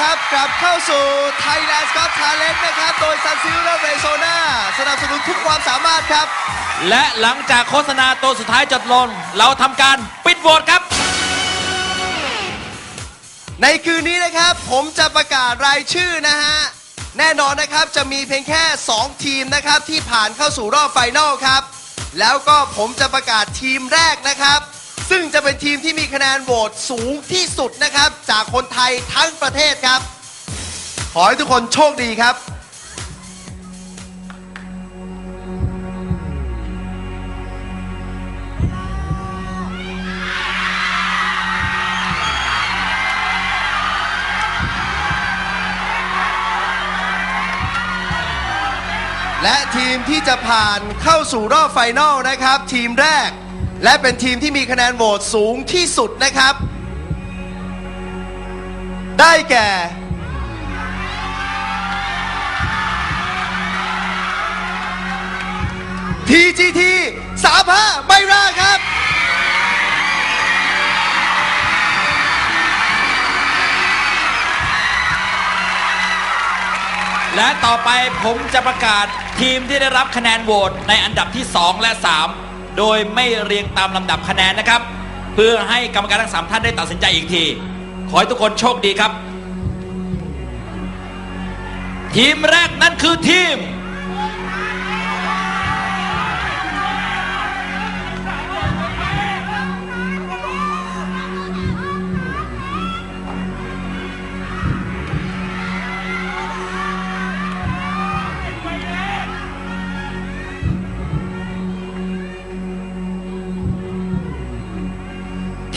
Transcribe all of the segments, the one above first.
ครับ กลับเข้าสู่ Thailand Scott Talent นะครับ โดย Sun Silver และ Rexona สนับสนุนทุกความสามารถครับ และหลังจากโฆษณาตัวสุดท้ายจดลง เราทำการปิดโหวตครับ ในคืนนี้นะครับ ผมจะประกาศรายชื่อนะฮะ แน่นอนนะครับจะมีเพียงแค่ 2 ทีมนะครับ ที่ผ่านเข้าสู่รอบไฟนอลครับ แล้วก็ผมจะประกาศทีมแรกนะครับ ซึ่งจะเป็นทีมที่มีคะแนนโหวตสูงที่สุดนะครับ จากคนไทยทั้งประเทศครับ ขอให้ทุกคนโชคดีครับ และทีมที่จะผ่านเข้าสู่รอบไฟนอลนะครับ ทีมแรก และเป็นทีมที่มีคะแนนโหวตสูงที่สุดนะครับ ได้แก่ TGT 35ไบราครับ และต่อไปผมจะประกาศทีมที่ได้รับคะแนนโหวตในอันดับที่ 2 และ 3 โดยไม่เรียงตามลำดับคะแนนนะครับ เพื่อให้กรรมการทั้งสามท่านได้ตัดสินใจอีกที ขอให้ทุกคนโชคดีครับ ทีมแรกนั่นคือทีม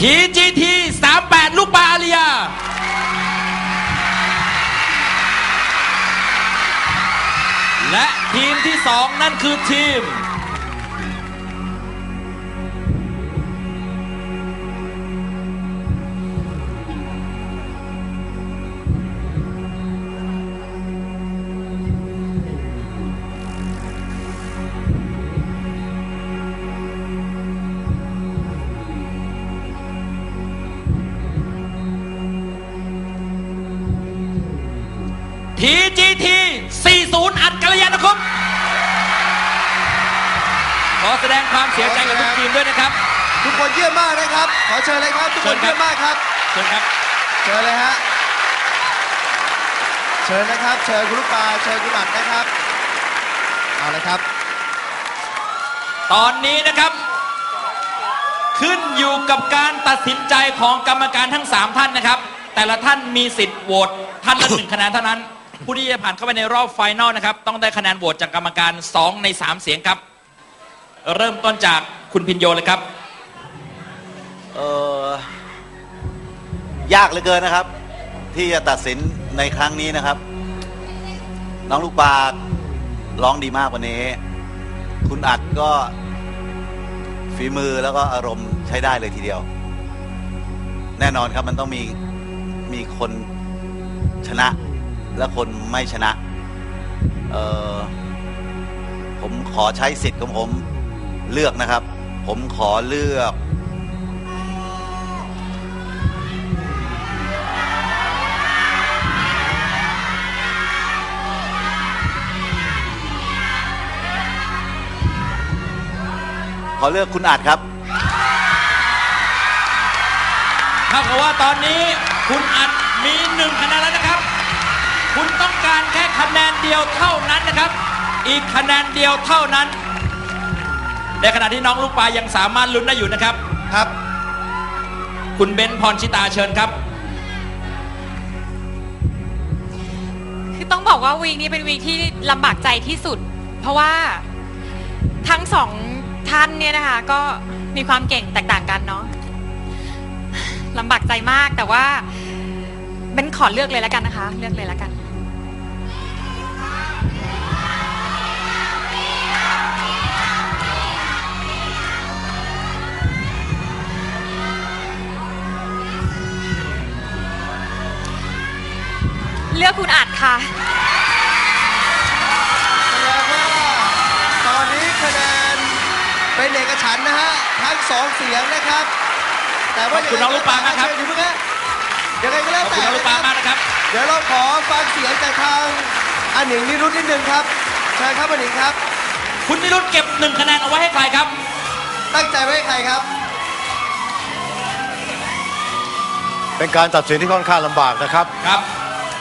TGT 38 ลูกปลาอาเรียและทีมที่ 2 นั่นคือทีม TGT 40 อัดกัลยาณคมขอแสดงความเสียใจกับทุกทีมด้วยนะครับ ทุกคนเยี่ยมมากนะครับ ขอเชิญเลยครับ ทุกคนเยี่ยมมากครับ เชิญครับ เชิญเลยฮะ เชิญนะครับ เชิญคุณลูกปลา เชิญคุณอัดนะครับ เอาเลยครับ ตอนนี้นะครับ ขึ้นอยู่กับการตัดสินใจของกรรมการทั้ง 3 ท่านนะครับ แต่ละท่านมีสิทธิ์โหวตท่านละหนึ่งคะแนนเท่านั้น ผู้ที่จะผ่านเข้าไปในรอบไฟนอลนะครับ ต้องได้คะแนนโหวตจากกรรมการ 2 ใน 3 เสียงครับ เริ่มต้นจากคุณพินโยเลยครับ เออยากเหลือเกินนะครับ ที่จะตัดสินในครั้งนี้นะครับ น้องลูกปลาร้องดีมากวันนี้ คุณอัดก็ฝีมือแล้วก็อารมณ์ใช้ได้เลยทีเดียว แน่นอนครับมันต้องมีมีคนชนะ และคนไม่ชนะ เออผมขอใช้สิทธิ์ของผมเลือกนะครับ ผมขอเลือกขอเลือกคุณอัดครับเท่ากับว่าตอนนี้คุณอัดมีหนึ่งคะแนนแล้วนะครับ คุณต้องการแค่คะแนนเดียวเท่านั้นนะครับ อีกคะแนนเดียวเท่านั้น ในขณะที่น้องลูกปลายังสามารถลุ้นได้อยู่นะครับ ครับ คุณเบนซ์พรชิตาเชิญครับ คือต้องบอกว่าวีคนี้เป็นวีคที่ลำบากใจที่สุด เพราะว่าทั้งสองท่านเนี่ยนะคะ ก็มีความเก่งแตกต่างกันเนาะลำบากใจมากแต่ว่า เบนขอเลือกเลยแล้วกันนะคะ เลือกเลยแล้วกัน เลือกคุณอัดค่ะ แสดงว่าตอนนี้คะแนนเป็นเอกฉันท์นะฮะทั้งสองเสียงนะครับ แต่ว่าขอบคุณน้องลูกปลามากครับเชิญอย่าเพิ่งฮะ ยังไงก็แล้วขอบแต่คุณน้องลูกปลานะคมารับกนะครับ เดี๋ยวเราขอฟังเสียงจากทางอันหนิงนิรุตนิดนึงครับเชิญครับอันหนิงครับ คุณนิรุตเก็บหนึ่งคะแนนเอาไว้ให้ใครครับ ตั้งใจไว้ให้ใครครับ เป็นการตัดสินที่ค่อนข้างลำบากนะครับ ครับ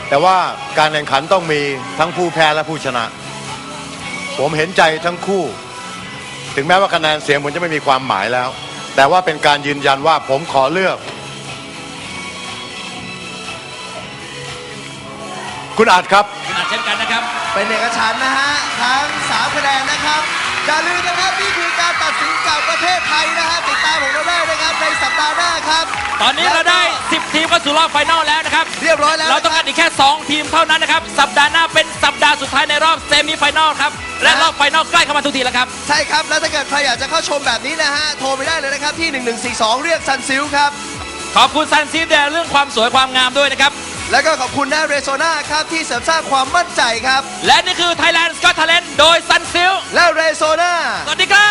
แต่ว่าการแข่งขันต้องมีทั้งผู้แพ้และผู้ชนะ ผมเห็นใจทั้งคู่ ถึงแม้ว่าคะแนนเสียงผมจะไม่มีความหมายแล้ว แต่ว่าเป็นการยืนยันว่าผมขอเลือก คุณอาจครับ คุณอาจเช่นกันนะครับ เป็นเอกฉันท์นะฮะทั้งสามคะแนนนะครับอย่าลืมนะครับนี่คือการตัดสินจากประเทศไทยนะฮะติดตามของเราได้นะครับในสัปดาห์หน้าครับตอนนี้เราได้ 10 ทีมเข้าสู่รอบไฟนอลแล้วนะครับ เรียบร้อยแล้วเราต้องนะคการบอีกแค่ 2 ทีมเท่านั้นนะครับ สัปดาห์หน้าเป็นสัปดาห์สุดท้ายในรอบเซมิไฟนอลครับ และนะรอบไฟนอลใกล้เข้ามาทุกทีแล้วครับ ใช่ครับแล้วถ้าเกิดใครอยากจะเข้าชมแบบนี้นะฮะโทรไปได้เลยนะครับที่ 1142 เรียกซันซิลครับ ขอบคุณซันซีฟแดเรื่องความสวยความงามด้วยนะครับ และก็ขอบคุณนะเรโซนาครับที่เสริมสร้างความมั่นใจครับ และนี่คือ Thailand Got Talent โดยซันซิลและเรโซนาสวัสดีครับ